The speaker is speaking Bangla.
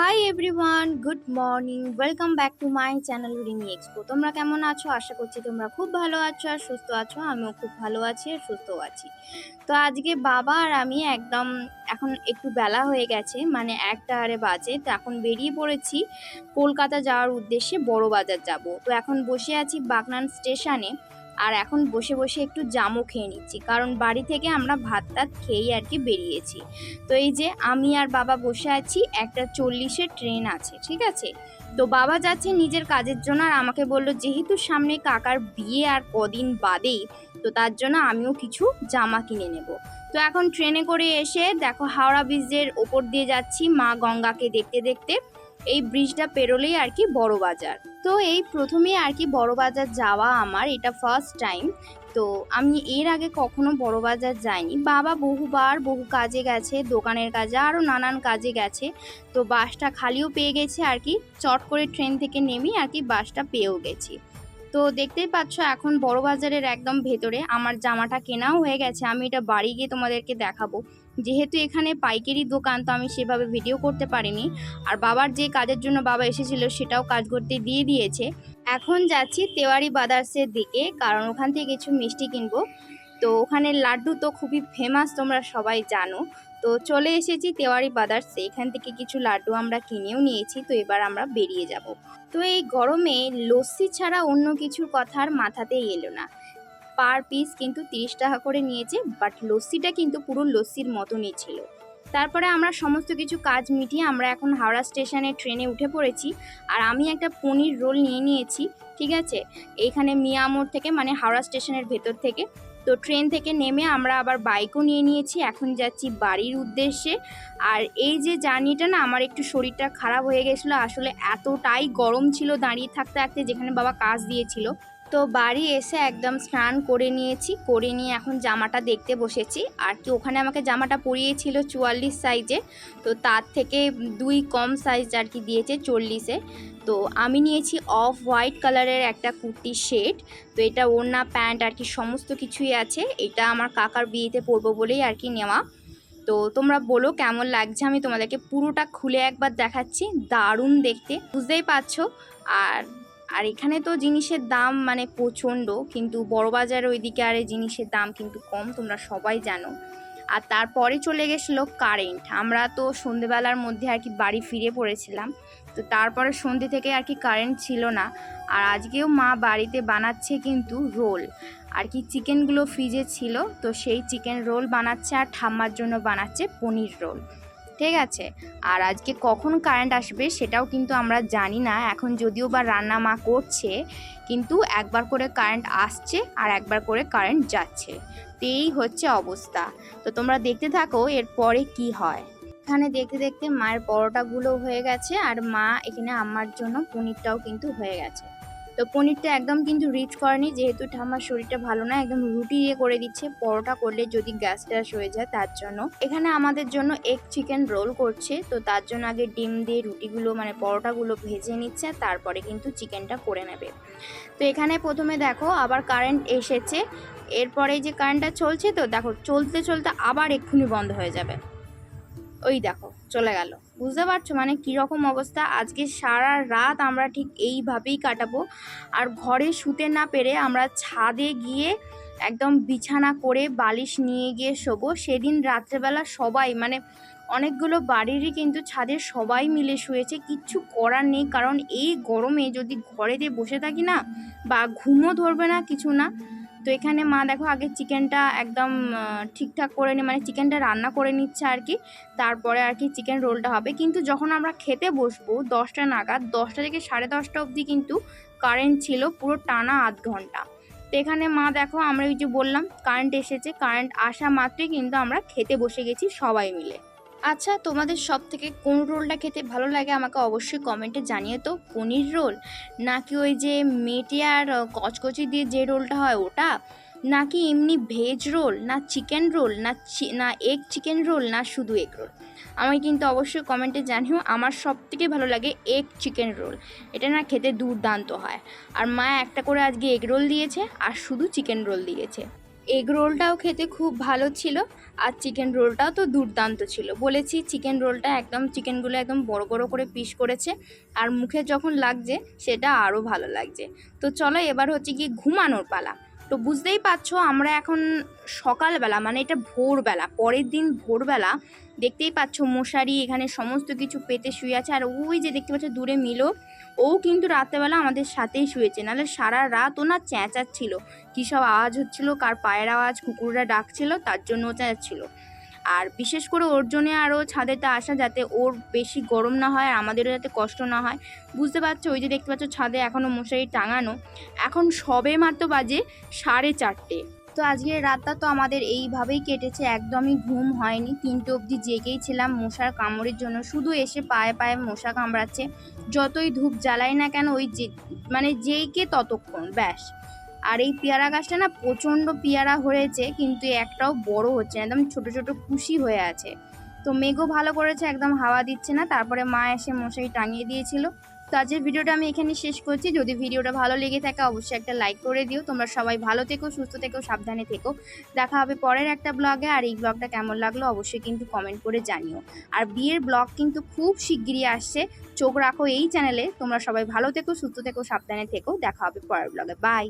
Hi everyone good morning welcome back to my channel Rimi expo তোমরা কেমন আছো? আশা করছি তোমরা খুব ভালো আছো আর সুস্থ আছো। আমিও খুব ভালো আছি আর সুস্থও আছি। তো আজকে বাবা আর আমি একদম এখন একটু বেলা হয়ে গেছে মানে একটা আরে বাজে। তো এখন বেরিয়ে পড়েছি কলকাতা যাওয়ার উদ্দেশ্যে বড় বাজার যাব। তো এখন বসে আছি বাগনান স্টেশনে। আর এখন বসে বসে একটু জামও খেয়ে নিচ্ছি, কারণ বাড়ি থেকে আমরা ভাত টাত খেয়েই আর কি বেরিয়েছি। তো এই যে আমি আর বাবা বসে আছি, একটা চল্লিশের ট্রেন আছে, ঠিক আছে? তো বাবা যাচ্ছে নিজের কাজের জন্য আর আমাকে বলল, যেহেতু সামনে কাকার বিয়ে আর কদিন বাদেই, তো তার জন্য আমিও কিছু জামা কিনে নেব। তো এখন ট্রেনে করে এসে দেখো হাওড়া ব্রিজের ওপর দিয়ে যাচ্ছি, মা গঙ্গাকে দেখতে দেখতে। এই ব্রিজটা পেরোলেই আর কি বড় বাজার। তো এই প্রথমেই আর কি বড় বাজার যাওয়া আমার, এটা ফার্স্ট টাইম তো আমি এর আগে কখনো বড় বাজার যাইনি। বাবা বহুবার বহু কাজে গেছে, দোকানের কাজে আরও নানান কাজে গেছে। তো বাসটা খালিও পেয়ে গেছে আর কি, চট করে ট্রেন থেকে নেমেই আর কি বাসটা পেয়েও গেছি। তো দেখতেই পাচ্ছ এখন বড় বাজারের একদম ভেতরে। আমার জামাটা কেনাও হয়ে গেছে, আমি এটা বাড়ি গিয়ে তোমাদেরকে দেখাবো। যেহেতু এখানে পাইকারি দোকান, তো আমি সেভাবে ভিডিও করতে পারিনি। আর বাবার যে কাজের জন্য বাবা এসেছিল, সেটাও কাজ করতে দিয়ে দিয়েছে। এখন যাচ্ছি তেওয়ারি বাদার্সের দিকে, কারণ ওখান থেকে কিছু মিষ্টি কিনবো। তো ওখানে লাড্ডু তো খুবই ফেমাস তোমরা সবাই জানো। তো চলে এসেছি তেওয়ারি বাদার্সে, এখান থেকে কিছু লাড্ডু আমরা কিনেও নিয়েছি, তো এবার আমরা বেরিয়ে যাব। তো এই গরমে লস্যি ছাড়া অন্য কিছুর কথা আর মাথাতেই এলো না। পার পিস কিন্তু তিরিশ টাকা করে নিয়েছে বাট লস্যিটা কিন্তু পুরো লস্যির মতনই ছিল। তারপরে আমরা সমস্ত কিছু কাজ মিটিয়ে আমরা এখন হাওড়া স্টেশনে ট্রেনে উঠে পড়েছি, আর আমি একটা পনির রোল নিয়ে নিয়েছি, ঠিক আছে? এইখানে মিয়ামোড় থেকে মানে হাওড়া স্টেশনের ভেতর থেকে। তো ট্রেন থেকে নেমে আমরা আবার বাইকও নিয়ে নিয়েছি, এখন যাচ্ছি বাড়ির উদ্দেশ্যে। আর এই যে জার্নিটা না, আমার একটু শরীরটা খারাপ হয়ে গেছিল, আসলে এতটাই গরম ছিল দাঁড়িয়ে থাকতে থাকতে, যেখানে বাবা কাজ দিয়েছিল। তো বাড়ি এসে একদম স্নান করে নিয়েছি, করে নিয়ে এখন জামাটা দেখতে বসেছি। আর কি ওখানে আমাকে জামাটা পরিয়েছিল চুয়াল্লিশ সাইজে, তো তার থেকে দুই কম সাইজ আর কি দিয়েছে চল্লিশে। তো আমি নিয়েছি অফ হোয়াইট কালারের একটা কুর্তি শেড, তো এটা ওড়না, প্যান্ট আর কি সমস্ত কিছুই আছে। এটা আমার কাকার বিয়েতে পরবো বলেই আর কি নেওয়া। তো তোমরা বলো কেমন লাগছে? আমি তোমাদেরকে পুরোটা খুলে একবার দেখাচ্ছি। দারুণ দেখতে, বুঝতেই পারছ? আর আর এখানে তো জিনিসের দাম মানে প্রচণ্ড, কিন্তু বড়বাজার ওইদিকে আর এই জিনিসের দাম কিন্তু কম, তোমরা সবাই জানো। আর তারপরে চলে গেছিল কারেন্ট। আমরা তো সন্ধেবেলার মধ্যে আর কি বাড়ি ফিরে পড়েছিলাম। তো তারপরে সন্ধে থেকে আর কি কারেন্ট ছিল না। আর আজকেও মা বাড়িতে বানাচ্ছে কিন্তু রোল। আর কি চিকেনগুলো ফ্রিজে ছিল, তো সেই চিকেন রোল বানাচ্ছে আর ঠাম্মার জন্য বানাচ্ছে পনির রোল। ঠিক আছে। আর আজকে কখন কারেন্ট আসবে সেটাও কিন্তু আমরা জানি না। এখন যদিও বা রান্না মা করছে, কিন্তু একবার করে কারেন্ট আসছে আর একবার করে কারেন্ট যাচ্ছে। তো এই হচ্ছে অবস্থা। তো তোমরা দেখতে থাকো এরপরে কি হয়। এখানে দেখতে দেখতে মায়ের পরোটাগুলো হয়ে গেছে আর মা এখানে আমার জন্য পনিরটাও কিন্তু হয়ে গেছে। তো পনিরটা একদম কিন্তু রিচ করেনি, যেহেতু ঠাম্মার শরীরটা ভালো না, একদম রুটি দিয়ে করে দিচ্ছে, পরোটা করলে যদি গ্যাস ট্যাস হয়ে যায় তার জন্য। এখানে আমাদের জন্য এগ চিকেন রোল করছে, তো তার জন্য আগে ডিম দিয়ে রুটিগুলো মানে পরোটাগুলো ভেজে নিচ্ছে, তারপরে কিন্তু চিকেনটা করে নেবে। তো এখানে প্রথমে দেখো আবার কারেন্ট এসেছে, এরপরে যে কারেন্টটা চলছে তো দেখো, চলতে চলতে আবার এক্ষুনি বন্ধ হয়ে যাবে। ওই দেখো, চলে গেল। বুঝতে পারছ? মানে কীরকম অবস্থা? আজকে সারা রাত আমরা ঠিক এইভাবেই কাটাবো। আর ঘরে শুতে না পেরে আমরা ছাদে গিয়ে একদম বিছানা করে বালিশ নিয়ে গিয়ে শোবো। সেদিন রাত্রেবেলা সবাই মানে অনেকগুলো বাড়িরই কিন্তু ছাদে সবাই মিলে শুয়েছে। কিচ্ছু করার নেই, কারণ এই গরমে যদি ঘরে দিয়ে বসে থাকি না বা ঘুমও ধরবে না কিছু না। তো এখানে মা দেখো আগে চিকেনটা একদম ঠিকঠাক করে নি মানে চিকেনটা রান্না করে নিচ্ছে আর কি। তারপরে আর কি চিকেন রোলটা হবে। কিন্তু যখন আমরা খেতে বসবো, দশটা নাগাদ, দশটা থেকে সাড়ে দশটা অবধি কিন্তু কারেন্ট ছিল পুরো টানা আধ ঘণ্টা। তো এখানে মা দেখো, আমরা ওই যে বললাম কারেন্ট এসেছে। কারেন্ট আসা মাত্রই কিন্তু আমরা খেতে বসে গেছি সবাই মিলে। আচ্ছা তোমাদের সব থেকে কোন রোলটা খেতে ভালো লাগে আমাকে অবশ্যই কমেন্টে জানিয়ে তো পনির রোল? নাকি ওই যে মেটে আর কচকচি দিয়ে যে রোলটা হয় ওটা? নাকি এমনি ভেজ রোল, না চিকেন রোল, না না এগ চিকেন রোল, না শুধু এগ রোল? আমি কিন্তু অবশ্যই কমেন্টে জানিও, আমার সব থেকে ভালো লাগে এগ চিকেন রোল। এটা না খেতে দুর্দান্ত হয়। আর মা একটা করে আজকে এগ রোল দিয়েছে, আর শুধু চিকেন রোল দিয়েছে। এগ রোলটাও খেতে খুব ভালো ছিল আর চিকেন রোলটাও তো দুর্দান্ত ছিল। বলেছি চিকেন রোলটা একদম, চিকেনগুলো একদম বড় বড় করে পিস করেছে আর মুখে যখন লাগছে সেটা আরও ভালো লাগছে। তো চলো এবার হচ্ছে কি ঘুমানোর পালা। তো বুঝতেই পারছ, আমরা এখন সকালবেলা মানে এটা ভোরবেলা, পরের দিন ভোরবেলা, দেখতেই পাচ্ছ মশারি, এখানে সমস্ত কিছু পেতে শুয়ে আছে। আর ওই যে দেখতে পাচ্ছ দূরে মিলো, ও কিন্তু রাত্রেবেলা আমাদের সাথেই শুয়েছে, নাহলে সারা রাত ও না চেঁচাচ্ছিল। কী সব আওয়াজ হচ্ছিল, কার পায়ের আওয়াজ, কুকুররা ডাকছিল, তার জন্য ও চেঁচাচ্ছিল। আর বিশেষ করে ওর জন্যে আরও ছাদেতে আসা যাতে ওর বেশি গরম না হয় আর আমাদেরও যাতে কষ্ট না হয়। বুঝতে পারছ? ওই যে দেখতে পাচ্ছ ছাদে এখনও মশারি টাঙানো। এখন সবে মাত্র বাজে সাড়ে চারটে। তো আজকের রাতটা তো আমাদের এইভাবেই কেটেছে, একদমই ঘুম হয়নি। তিনটে অবধি জেগেই ছিলাম মশার কামড়ের জন্য। শুধু এসে পায়ে পায়ে মশা কামড়াচ্ছে। যতই ধূপ জ্বালাই না কেন ওই যে মানে যেইকে ততক্ষণ, ব্যাস। আর এই পেয়ারা গাছটা না প্রচণ্ড পেয়ারা হয়েছে, কিন্তু একটাও বড় হচ্ছে না, একদম ছোট ছোট খুশি হয়ে আছে। তো মেঘও ভালো করেছে, একদম হাওয়া দিচ্ছে না, তারপরে মা এসে মশারি টাঙিয়ে দিয়েছিল। তো আজকের ভিডিওটা আমি এখানে শেষ করছি, যদি ভিডিওটা ভালো লেগে থাকে অবশ্যই একটা লাইক করে দিও। তোমরা সবাই ভালো থেকো, সুস্থ থেকো, সাবধানে থেকো। দেখা হবে পরের একটা ব্লগে, আর এই ব্লগটা কেমন লাগল অবশ্যই কিন্তু কমেন্ট করে জানিও। আর বিয়ের ব্লগ কিন্তু খুব শিগগিরই আসছে, চোখ রাখো এই চ্যানেলে। তোমরা সবাই ভালো থেকো, সুস্থ থেকো, সাবধানে থেকো। দেখা হবে পরের ব্লগে, বাই।